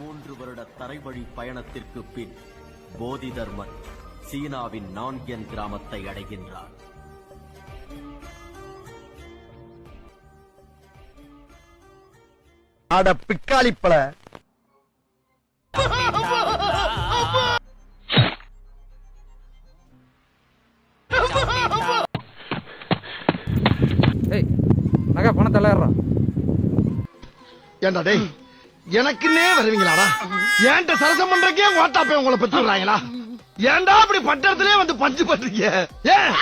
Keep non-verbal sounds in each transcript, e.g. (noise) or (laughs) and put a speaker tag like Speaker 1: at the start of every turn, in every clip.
Speaker 1: மூன்று வருட தரைவழி பயணத்திற்கு பின் போதி தர்மன் சீனாவின் நான்கியன் கிராமத்தை அடைகின்றார்.
Speaker 2: அட பிக்காளிப்பழ
Speaker 3: ஏய் நகை தள்ளாடுறான்
Speaker 2: ஏண்டா டேய்? எனக்குன்னே வருவீங்களாடா? ஏன்ட்ட சரசம் பண்றக்கே ஓட்டாப்பே உங்களை விடுறாங்களா? ஏன்டா அப்படி பட்டத்திலே வந்து பஞ்சு பண்றீங்க? ஏன்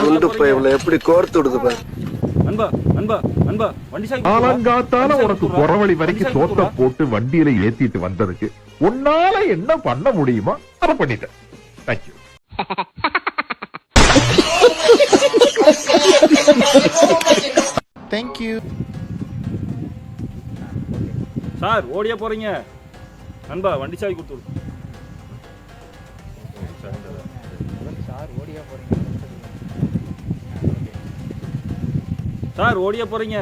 Speaker 4: குண்டு பையவுல எப்படி கோர்த்து விடுது பாரு.
Speaker 5: நண்பா நண்பா நண்பா வண்டி சாவி
Speaker 6: காலங்காத்தால உனக்கு குறவழி வரைக்கும் சோத்த போட்டு வண்டியில ஏத்திட்டு வந்ததுக்கு உன்னால என்ன பண்ண முடியுமோ அதை பண்ணிட்டேன். தேங்க்யூ
Speaker 5: சார் ஓடியா போறீங்க. நண்பா வண்டி சாவி கொடுத்து.
Speaker 3: சார் ஓடியா போறீங்க.
Speaker 5: சார் ஓடியா போறீங்க.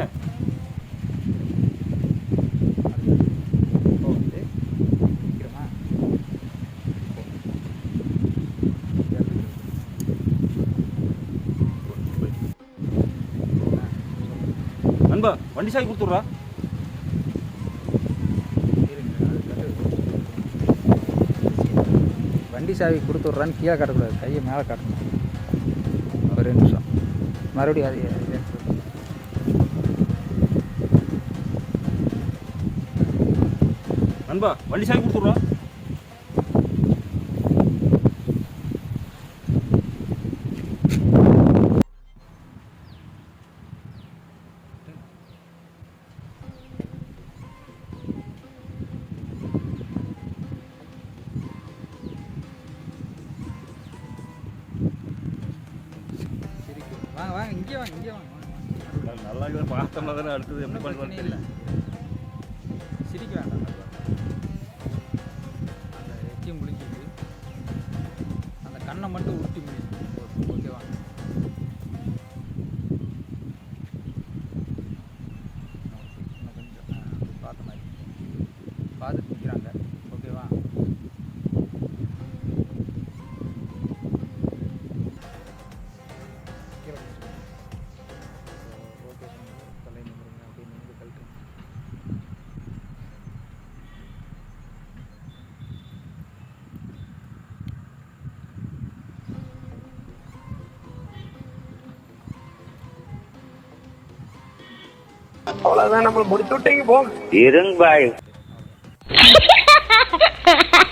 Speaker 5: வண்டி சாவி கொடுத்துட்றா.
Speaker 3: வண்டி சாவி கொடுத்து விட்றான்னு கீழே காட்டக்கூடாது கையை மேலே காட்டணும். ஒரு நிமிஷம். மறுபடியும் அது.
Speaker 5: நண்பா வண்டி சாவி கொடுத்துட்றா.
Speaker 3: வாங்க இங்கே வாங்க இங்கே வாங்க
Speaker 5: நல்லா இருக்குது பார்த்தோம்னா தானே அடுத்தது எப்படி
Speaker 3: பிரச்சனை
Speaker 5: தெரியல.
Speaker 3: சிரிக்க வேண்டாம் அந்த எச்சியும் முழிஞ்சிது அந்த கண்ணை மட்டும்
Speaker 4: அவ்வளவுதான் நம்ம முடிச்சு விட்டீங்க போங்க இருங்க பாய் (laughs)